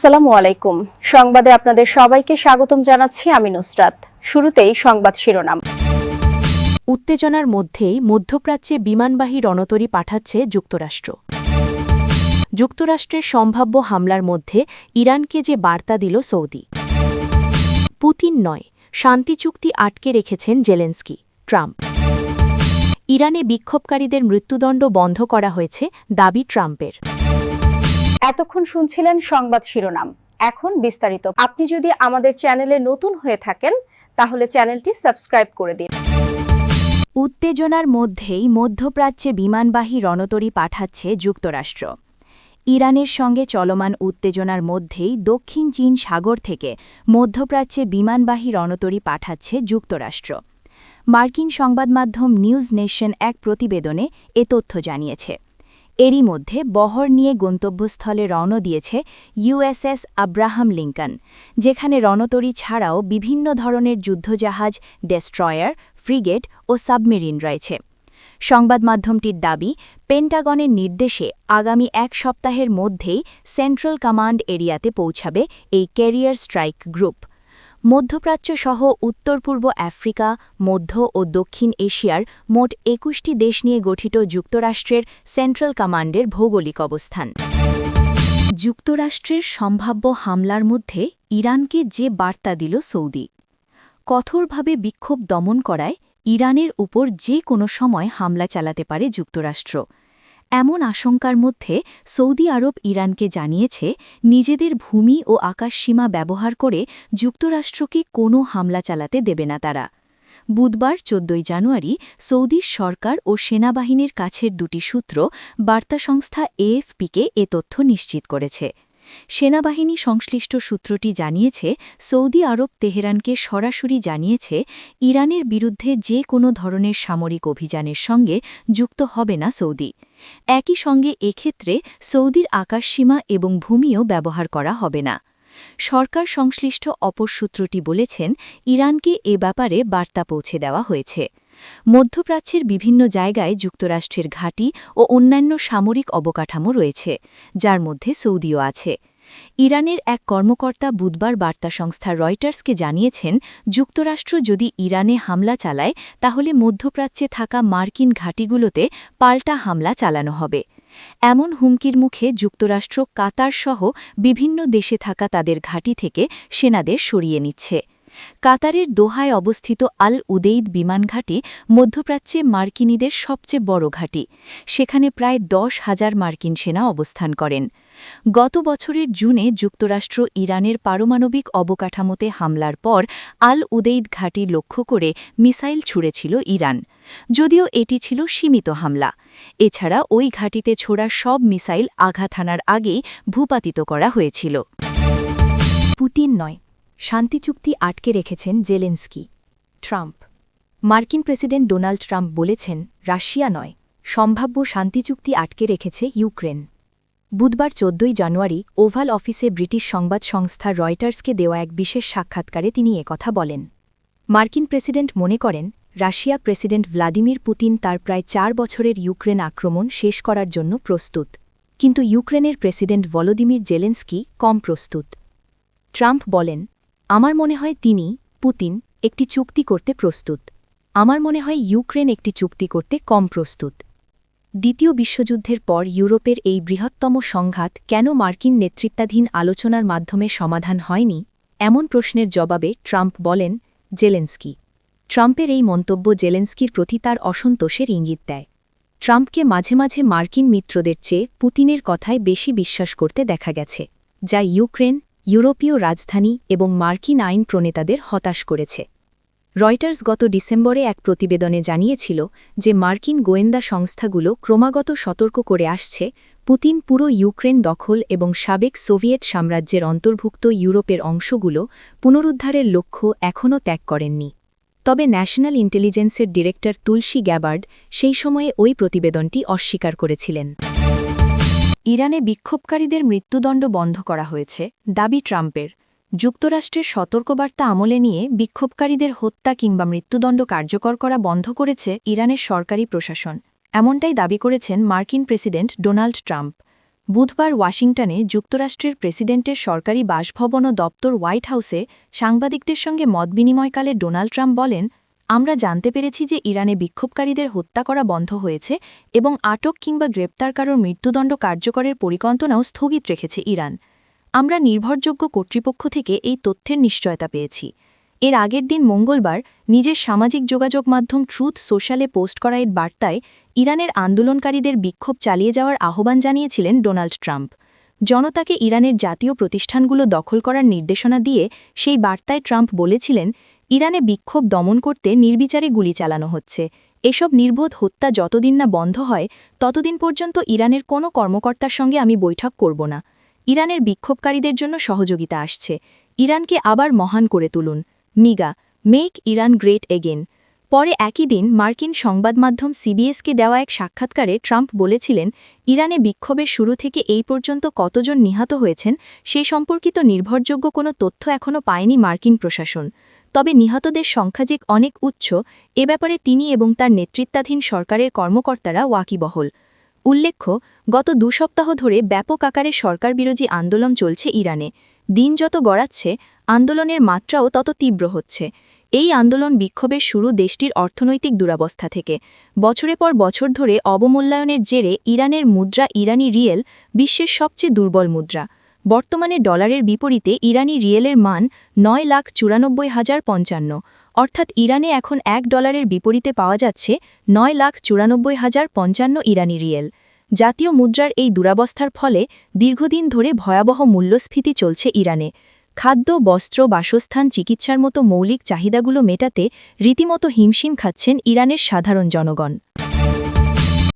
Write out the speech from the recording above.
আসসালামু আলাইকুম। সংবাদে আপনাদের সবাইকে স্বাগতম জানাচ্ছি আমি নুসরাত। শুরুতেই সংবাদ শিরোনাম। উত্তেজনার মধ্যেই মধ্যপ্রাচ্যে বিমানবাহী রণতরী পাঠাচ্ছে যুক্তরাষ্ট্র। যুক্তরাষ্ট্রের সম্ভাব্য হামলার মধ্যে ইরানকে যে বার্তা দিল সৌদি। পুতিন নয়, শান্তি চুক্তি আটকে রেখেছেন জেলেন্সকি, ট্রাম্প। ইরানে বিক্ষোভকারীদের মৃত্যুদণ্ড বন্ধ করা হয়েছে দাবি ট্রাম্পের। এতক্ষণ শুনছিলেন সংবাদ শিরোনাম। এখন বিস্তারিত। আপনি যদি আমাদের চ্যানেলে নতুন হয়ে থাকেন, তাহলে চ্যানেলটি সাবস্ক্রাইব করে দিন। উত্তেজনার মধ্যেই মধ্যপ্রাচ্যে বিমানবাহী রণতরী পাঠাচ্ছে যুক্তরাষ্ট্র। ইরানের সঙ্গে চলমান উত্তেজনার মধ্যেই দক্ষিণ চীন সাগর থেকে মধ্যপ্রাচ্যে বিমানবাহী রণতরী পাঠাচ্ছে যুক্তরাষ্ট্র। মার্কিন সংবাদমাধ্যম নিউজ নেশন এক প্রতিবেদনে এ তথ্য জানিয়েছে। এরই মধ্যে বহর নিয়ে গন্তব্যস্থলে রওনা দিয়েছে ইউএসএস আব্রাহাম লিঙ্কন, যেখানে রণতরী ছাড়াও বিভিন্ন ধরনের যুদ্ধজাহাজ, ডেস্ট্রয়ার, ফ্রিগেট ও সাবমেরিন রয়েছে। সংবাদ মাধ্যমটির দাবি, পেন্টাগনের নির্দেশে আগামী এক সপ্তাহের মধ্যেই সেন্ট্রাল কমান্ড এরিয়াতে পৌঁছাবে এই ক্যারিয়ার স্ট্রাইক গ্রুপ। মধ্যপ্রাচ্য সহ উত্তর পূর্ব আফ্রিকা, মধ্য ও দক্ষিণ এশিয়ার মোট একুশটি দেশ নিয়ে গঠিত যুক্তরাষ্ট্রের সেন্ট্রাল কমান্ডের ভৌগোলিক অবস্থান। যুক্তরাষ্ট্রের সম্ভাব্য হামলার মধ্যে ইরানকে যে বার্তা দিল সৌদি, কঠোরভাবে বিক্ষোভ দমন করায় ইরানের উপর যে কোনো সময় হামলা চালাতে পারে যুক্তরাষ্ট্র। এমন আশঙ্কার মধ্যে সৌদি আরব ইরানকে জানিয়েছে, নিজেদের ভূমি ও আকাশসীমা ব্যবহার করে যুক্তরাষ্ট্রকে কোনো হামলা চালাতে দেবে না তারা। বুধবার চোদ্দই জানুয়ারি সৌদির সরকার ও সেনাবাহিনীর কাছের দুটি সূত্র বার্তা সংস্থা এএফপিকে এ তথ্য নিশ্চিত করেছে। সেনাবাহিনী সংশ্লিষ্ট সূত্রটি জানিয়েছে, সৌদি আরব তেহরানকে সরাসরি জানিয়েছে, ইরানের বিরুদ্ধে যে কোনো ধরনের সামরিক অভিযানের সঙ্গে যুক্ত হবে না সৌদি। একই সঙ্গে এক্ষেত্রে সৌদির আকাশসীমা এবং ভূমিও ব্যবহার করা হবে না। সরকার সংশ্লিষ্ট অপর সূত্রটি বলেছেন, ইরানকে এ ব্যাপারে বার্তা পৌঁছে দেওয়া হয়েছে। মধ্যপ্রাচ্যের বিভিন্ন জায়গায় যুক্তরাষ্ট্রের ঘাঁটি ও অন্যান্য সামরিক অবকাঠামো রয়েছে, যার মধ্যে সৌদিও আছে। ইরানের এক কর্মকর্তা বুধবার বার্তা সংস্থা রয়টার্সকে জানিয়েছেন, যুক্তরাষ্ট্র যদি ইরানে হামলা চালায়, তাহলে মধ্যপ্রাচ্যে থাকা মার্কিন ঘাঁটিগুলোতে পাল্টা হামলা চালানো হবে। এমন হুমকির মুখে যুক্তরাষ্ট্র কাতার সহ বিভিন্ন দেশে থাকা তাদের ঘাঁটি থেকে সেনাদের সরিয়ে নিচ্ছে। কাতারের দোহায় অবস্থিত আল উদেইদ বিমানঘাটি মধ্যপ্রাচ্যে মার্কিনীদের সবচেয়ে বড় ঘাঁটি। সেখানে প্রায় দশ হাজার মার্কিন সেনা অবস্থান করেন। গত বছরের জুনে যুক্তরাষ্ট্র ইরানের পারমাণবিক অবকাঠামোতে হামলার পর আল উদেইদ ঘাঁটি লক্ষ্য করে মিসাইল ছুড়েছিল ইরান। যদিও এটি ছিল সীমিত হামলা। এছাড়া ওই ঘাঁটিতে ছোড়া সব মিসাইল আঘাত হানার আগেই ভূপাতিত করা হয়েছিল। পুতিন নয় শান্তি চুক্তি আটকে রেখেছেন জেলেন্সকি, ট্রাম্প। মার্কিন প্রেসিডেন্ট ডোনাল্ড ট্রাম্প বলেছেন, রাশিয়া নয়, সম্ভাব্য শান্তি চুক্তি আটকে রেখেছে ইউক্রেন। বুধবার চোদ্দই জানুয়ারি ওভাল অফিসে ব্রিটিশ সংবাদ সংস্থা রয়টার্সকে দেওয়া এক বিশেষ সাক্ষাৎকারে তিনি কথা বলেন। মার্কিন প্রেসিডেন্ট মনে করেন, রাশিয়া প্রেসিডেন্ট ভ্লাদিমির পুতিন তার প্রায় চার বছরের ইউক্রেন আক্রমণ শেষ করার জন্য প্রস্তুত। কিন্তু ইউক্রেনের প্রেসিডেন্ট ভলোদিমির জেলেন্সকি কম প্রস্তুত। ট্রাম্প বলেন আমার মনে হয় তিনি, পুতিন, একটি চুক্তি করতে প্রস্তুত। আমার মনে হয় ইউক্রেন একটি চুক্তি করতে কম প্রস্তুত। দ্বিতীয় বিশ্বযুদ্ধের পর ইউরোপের এই বৃহত্তম সংঘাত কেন মার্কিন নেতৃত্বাধীন আলোচনার মাধ্যমে সমাধান হয়নি? এমন প্রশ্নের জবাবে ট্রাম্প বলেন জেলেন্সকি। ট্রাম্পের এই মন্তব্য জেলেন্সকির প্রতি তার অসন্তোষের ইঙ্গিত দেয়। ট্রাম্পকে মাঝে মাঝে মার্কিন মিত্রদের চেয়ে পুতিনের কথায় বেশি বিশ্বাস করতে দেখা গেছে, যা ইউক্রেন ইউরোপীয় রাজধানী এবং মার্কিন আইন প্রণেতাদের হতাশ করেছে। রয়টার্স গত ডিসেম্বরে এক প্রতিবেদনে জানিয়েছিল যে মার্কিন গোয়েন্দা সংস্থাগুলো ক্রমাগত সতর্ক করে আসছে পুতিন পুরো ইউক্রেন দখল এবং সাবেক সোভিয়েত সাম্রাজ্যের অন্তর্ভুক্ত ইউরোপের অংশগুলো পুনরুদ্ধারের লক্ষ্য এখনও ত্যাগ করেননি। তবে ন্যাশনাল ইন্টেলিজেন্সের ডিরেক্টর তুলসী গ্যাবার্ড সেই সময়ে ওই প্রতিবেদনটি অস্বীকার করেছিলেন। ইরানে বিক্ষোভকারীদের মৃত্যুদণ্ড বন্ধ করা হয়েছে, দাবি ট্রাম্পের। যুক্তরাষ্ট্রের সতর্কবার্তা আমলে নিয়ে বিক্ষোভকারীদের হত্যা কিংবা মৃত্যুদণ্ড কার্যকর করা বন্ধ করেছে ইরানের সরকারি প্রশাসন, এমনটাই দাবি করেছেন মার্কিন প্রেসিডেন্ট ডোনাল্ড ট্রাম্প। বুধবার ওয়াশিংটনে যুক্তরাষ্ট্রের প্রেসিডেন্টের সরকারি বাসভবন ও দপ্তর হোয়াইট হাউসে সাংবাদিকদের সঙ্গে মতবিনিময়কালে ডোনাল্ড ট্রাম্প বলেন আমরা জানতে পেরেছি যে ইরানে বিক্ষোভকারীদের হত্যা করা বন্ধ হয়েছে এবং আটক কিংবা গ্রেপ্তার কারোর মৃত্যুদণ্ড কার্যকরের পরিকল্পনাও স্থগিত রেখেছে ইরান। আমরা নির্ভরযোগ্য কর্তৃপক্ষ থেকে এই তথ্যের নিশ্চয়তা পেয়েছি। এর আগের দিন মঙ্গলবার নিজের সামাজিক যোগাযোগ মাধ্যম ট্রুথ সোশ্যালে পোস্ট করা এক বার্তায় ইরানের আন্দোলনকারীদের বিক্ষোভ চালিয়ে যাওয়ার আহ্বান জানিয়েছিলেন ডোনাল্ড ট্রাম্প। জনতাকে ইরানের জাতীয় প্রতিষ্ঠানগুলো দখল করার নির্দেশনা দিয়ে সেই বার্তায় ট্রাম্প বলেছিলেন ইরানে বিক্ষোভ দমন করতে নির্বিচারে গুলি চালানো হচ্ছে। এসব নির্বোধ হত্যা যতদিন না বন্ধ হয়, ততদিন পর্যন্ত ইরানের কোনো কর্মকর্তার সঙ্গে আমি বৈঠক করব না। ইরানের বিক্ষোভকারীদের জন্য সহযোগিতা আসছে। ইরানকে আবার মহান করে তুলুন। MIGA, make Iran great again পরে একই দিন মার্কিন সংবাদমাধ্যম সিবিএসকে দেওয়া এক সাক্ষাৎকারে ট্রাম্প বলেছিলেন, ইরানে বিক্ষোভের শুরু থেকে এই পর্যন্ত কতজন নিহত হয়েছেন সে সম্পর্কিত নির্ভরযোগ্য কোনো তথ্য এখনও পায়নি মার্কিন প্রশাসন। তবে নিহতদের সংখ্যা যে অনেক উচ্চ, এ ব্যাপারে তিনি এবং তার নেতৃত্বাধীন সরকারের কর্মকর্তারা ওয়াকিবহল। উল্লেখ্য, গত দু সপ্তাহ ধরে ব্যাপক আকারে সরকার বিরোধী আন্দোলন চলছে ইরানে। দিন যত গড়াচ্ছে, আন্দোলনের মাত্রাও তত তীব্র হচ্ছে। এই আন্দোলন বিক্ষোভের শুরু দেশটির অর্থনৈতিক দুরাবস্থা থেকে। বছরে পর বছর ধরে অবমূল্যায়নের জেরে ইরানের মুদ্রা ইরানি রিয়েল বিশ্বের সবচেয়ে দুর্বল মুদ্রা। বর্তমানে ডলারের বিপরীতে ইরানি রিয়েলের মান নয় লাখ চুরানব্বই হাজার পঞ্চান্ন, অর্থাৎ ইরানে এখন এক ডলারের বিপরীতে পাওয়া যাচ্ছে নয় লাখ চুরানব্বই হাজার পঞ্চান্ন ইরানি রিয়েল। জাতীয় মুদ্রার এই দুরাবস্থার ফলে দীর্ঘদিন ধরে ভয়াবহ মূল্যস্ফীতি চলছে ইরানে। খাদ্য, বস্ত্র, বাসস্থান, চিকিৎসার মতো মৌলিক চাহিদাগুলো মেটাতে রীতিমতো হিমশিম খাচ্ছেন ইরানের সাধারণ জনগণ।